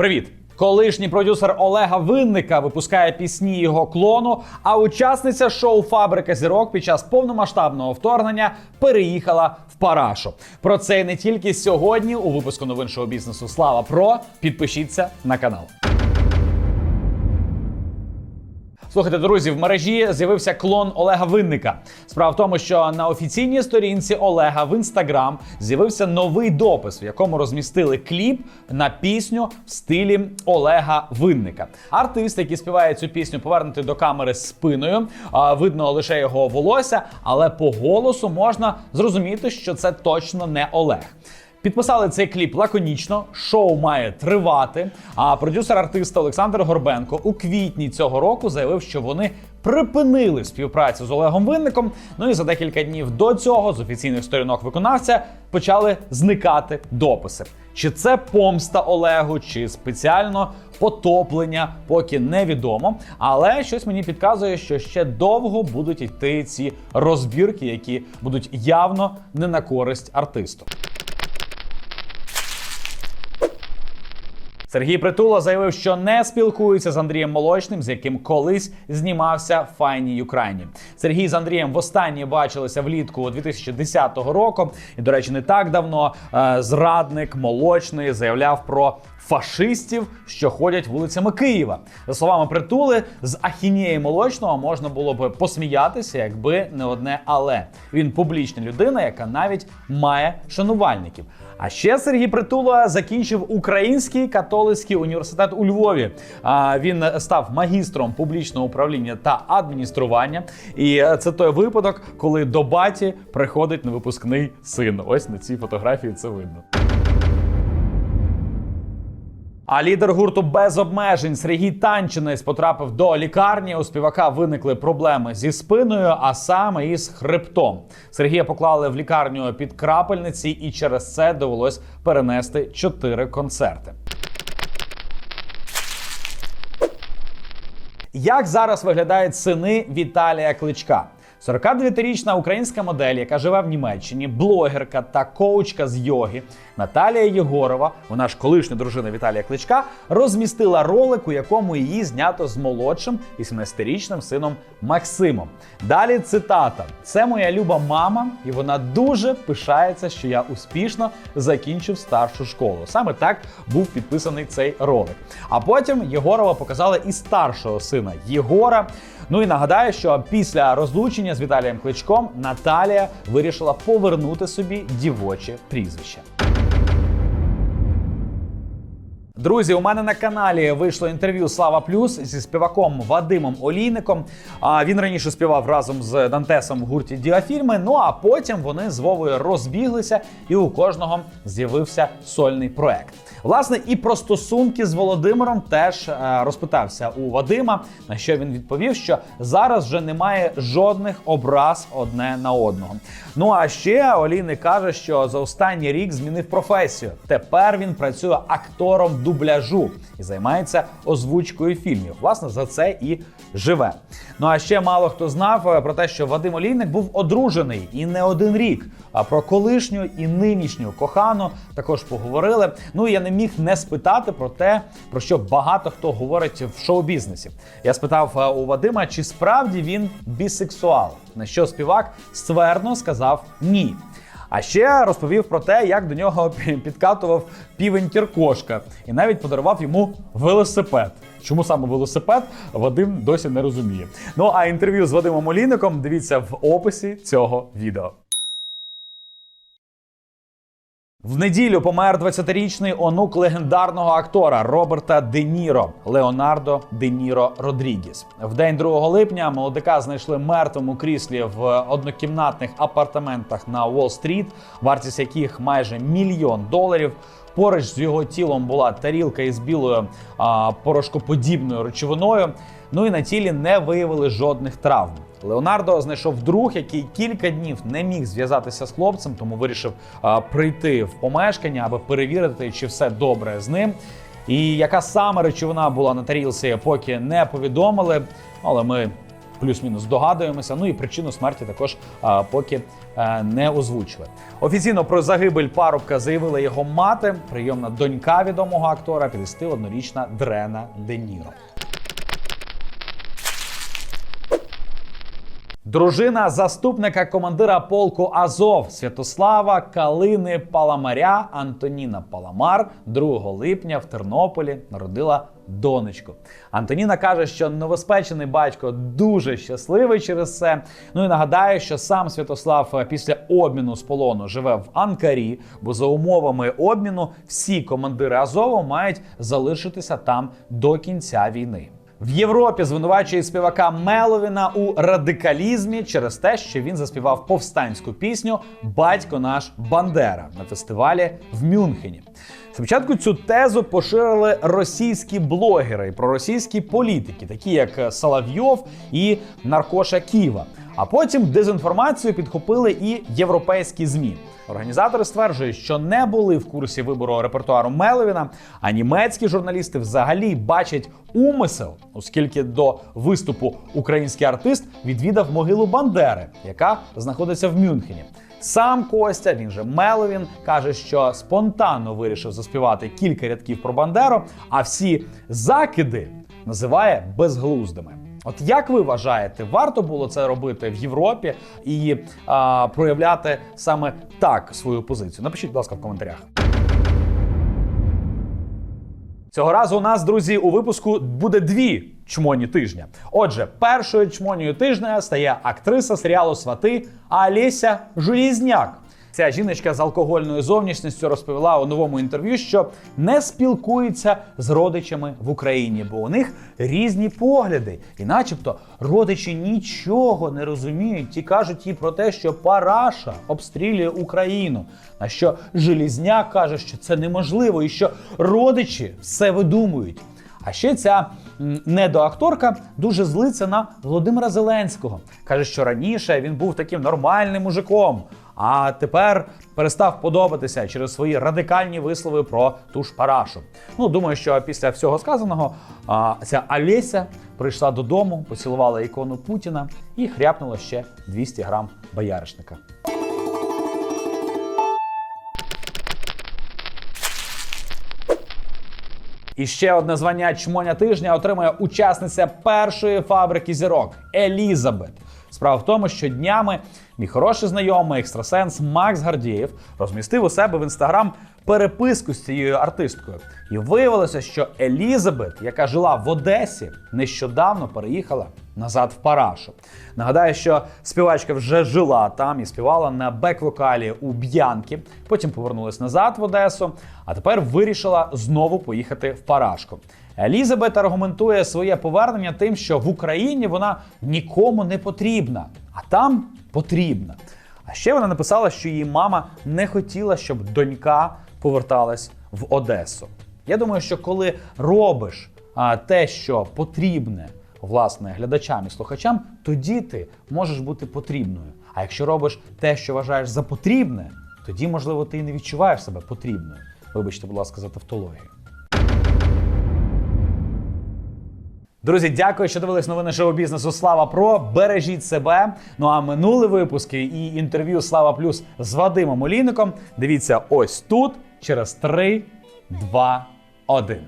Привіт! Колишній продюсер Олега Винника випускає пісні його клону. А учасниця шоу Фабрика зірок під час повномасштабного вторгнення переїхала в Парашу. Про це не тільки сьогодні у випуску новин шоу бізнесу Слава Про. Підпишіться на канал. Слухайте, друзі, в мережі з'явився клон Олега Винника. Справа в тому, що на офіційній сторінці Олега в інстаграм з'явився новий допис, в якому розмістили кліп на пісню в стилі Олега Винника. Артист, який співає цю пісню, повернутий до камери спиною. Видно лише його волосся, але по голосу можна зрозуміти, що це точно не Олег. Підписали цей кліп лаконічно. Шоу має тривати. А продюсер артиста Олександр Горбенко у квітні цього року заявив, що вони припинили співпрацю з Олегом Винником. Ну і за декілька днів до цього з офіційних сторінок виконавця почали зникати дописи. Чи це помста Олегу, чи спеціально потоплення, поки невідомо. Але щось мені підказує, що ще довго будуть йти ці розбірки, які будуть явно не на користь артисту. Сергій Притула заявив, що не спілкується з Андрієм Молочним, з яким колись знімався в файній Юкраїні. Сергій з Андрієм востаннє бачилися влітку 2010 року. І, до речі, не так давно е, зрадник молочний заявляв про. Фашистів, що ходять вулицями Києва, за словами притули, з ахінєї молочного можна було б посміятися, якби не одне але він публічна людина, яка навіть має шанувальників. А ще Сергій Притула закінчив Український католицький університет у Львові. Він став магістром публічного управління та адміністрування. І це той випадок, коли до баті приходить невипускний син. Ось на цій фотографії це видно. А лідер гурту без обмежень Сергій Танчинець потрапив до лікарні. У співака виникли проблеми зі спиною, а саме із хребтом. Сергія поклали в лікарню під крапельниці, і через це довелось перенести чотири концерти. Як зараз виглядають сини Віталія Кличка? 49-річна українська модель, яка живе в Німеччині, блогерка та коучка з йоги Наталія Єгорова, вона ж колишня дружина Віталія Кличка, розмістила ролик, у якому її знято з молодшим 18-річним сином Максимом. Далі цитата: це моя люба мама, і вона дуже пишається, що я успішно закінчив старшу школу. Саме так був підписаний цей ролик. А потім Єгорова показала і старшого сина Єгора. Ну і нагадаю, що після розлучення з Віталієм Кличком Наталія вирішила повернути собі дівоче прізвище. Друзі, у мене на каналі вийшло інтерв'ю Слава Плюс зі співаком Вадимом Олійником. А він раніше співав разом з Дантесом в гурті Діафільми. Ну а потім вони з Вовою розбіглися, і у кожного з'явився сольний проект. Власне, і про стосунки з Володимиром теж е, розпитався у Вадима. На що він відповів, що зараз вже немає жодних образ одне на одного. Ну а ще Олійник каже, що за останній рік змінив професію. Тепер він працює актором дубляжу і займається озвучкою фільмів. Власне, за це і живе. Ну а ще мало хто знав е, про те, що Вадим Олійник був одружений і не один рік. А про колишню і нинішню кохану також поговорили. Ну і я не міг не спитати про те, про що багато хто говорить в шоу-бізнесі. Я спитав е, у Вадима, чи справді він бісексуал. На що співак ствердно сказав ні. А ще розповів про те, як до нього підкатував півень Кіркошка і навіть подарував йому велосипед. Чому саме велосипед, Вадим досі не розуміє. Ну а інтерв'ю з Вадимом Олійником дивіться в описі цього відео. В неділю помер 20-річний онук легендарного актора Роберта Де Ніро Леонардо Де Ніро Родрігіс. В день 2 липня молодика знайшли мертвим у кріслі в однокімнатних апартаментах на Уолл-стріт, вартість яких майже мільйон доларів. Поруч з його тілом була тарілка із білою а, порошкоподібною речовиною. Ну і на тілі не виявили жодних травм. Леонардо знайшов друг, який кілька днів не міг зв'язатися з хлопцем, тому вирішив а, прийти в помешкання, аби перевірити, чи все добре з ним. І яка саме речовина була на тарілці, поки не повідомили. Але ми плюс-мінус догадуємося. Ну і причину смерті також а, поки а, не озвучили. Офіційно про загибель парубка заявила його мати, прийомна донька відомого актора, 51-річна Дрена Де Дружина заступника командира полку Азов Святослава Калини Паламаря Антоніна Паламар 2 липня в Тернополі народила донечку. Антоніна каже, що новоспечений батько дуже щасливий через це. Ну і нагадає, що сам Святослав після обміну з полону живе в Анкарі, бо за умовами обміну всі командири Азову мають залишитися там до кінця війни. В Європі звинувачує співака Меловіна у радикалізмі через те, що він заспівав повстанську пісню Батько наш Бандера на фестивалі в Мюнхені. Спочатку цю тезу поширили російські блогери і проросійські політики, такі як Соловйов і Наркоша Ківа. А потім дезінформацію підхопили і європейські змі. Організатори стверджують, що не були в курсі вибору репертуару Меловіна, а німецькі журналісти взагалі бачать умисел, оскільки до виступу український артист відвідав могилу Бандери, яка знаходиться в Мюнхені. Сам Костя, він же Меловін, каже, що спонтанно вирішив заспівати кілька рядків про Бандеру, а всі закиди називає безглуздими. От як ви вважаєте, варто було це робити в Європі і а, проявляти саме так свою позицію? Напишіть, будь ласка, в коментарях. Цього разу у нас, друзі, у випуску буде дві чмоні тижня. Отже, першою чмонію тижня стає актриса серіалу Свати Аліся Желізняк. Ця жіночка з алкогольною зовнішністю розповіла у новому інтерв'ю, що не спілкується з родичами в Україні, бо у них різні погляди, і, начебто, родичі нічого не розуміють і кажуть їй про те, що Параша обстрілює Україну. На що Желізняк каже, що це неможливо, і що родичі все видумують. А ще ця недоакторка дуже злиться на Володимира Зеленського. Каже, що раніше він був таким нормальним мужиком, а тепер перестав подобатися через свої радикальні вислови про ту ж парашу. Ну, думаю, що після всього сказаного а, ця Олеся прийшла додому, поцілувала ікону Путіна і хряпнула ще 200 грам бояришника. І ще одне звання чмоня тижня отримує учасниця першої фабрики зірок Елізабет. Справа в тому, що днями мій хороший знайомий екстрасенс Макс Гардієв розмістив у себе в інстаграм переписку з цією артисткою. І виявилося, що Елізабет, яка жила в Одесі, нещодавно переїхала назад в Парашу. Нагадаю, що співачка вже жила там і співала на бек-вокалі у Б'янки. Потім повернулась назад в Одесу, а тепер вирішила знову поїхати в Парашку. Елізабет аргументує своє повернення тим, що в Україні вона нікому не потрібна, а там потрібна. А ще вона написала, що її мама не хотіла, щоб донька поверталась в Одесу. Я думаю, що коли робиш а, те, що потрібне власне глядачам і слухачам, тоді ти можеш бути потрібною. А якщо робиш те, що вважаєш за потрібне, тоді, можливо, ти і не відчуваєш себе потрібною. Вибачте, будь ласка, за тавтологію. Друзі, дякую, що дивились новини шоу бізнесу Слава Про. Бережіть себе. Ну а минулі випуски і інтерв'ю Слава Плюс з Вадимом Олійником. Дивіться ось тут через 3, 2, 1.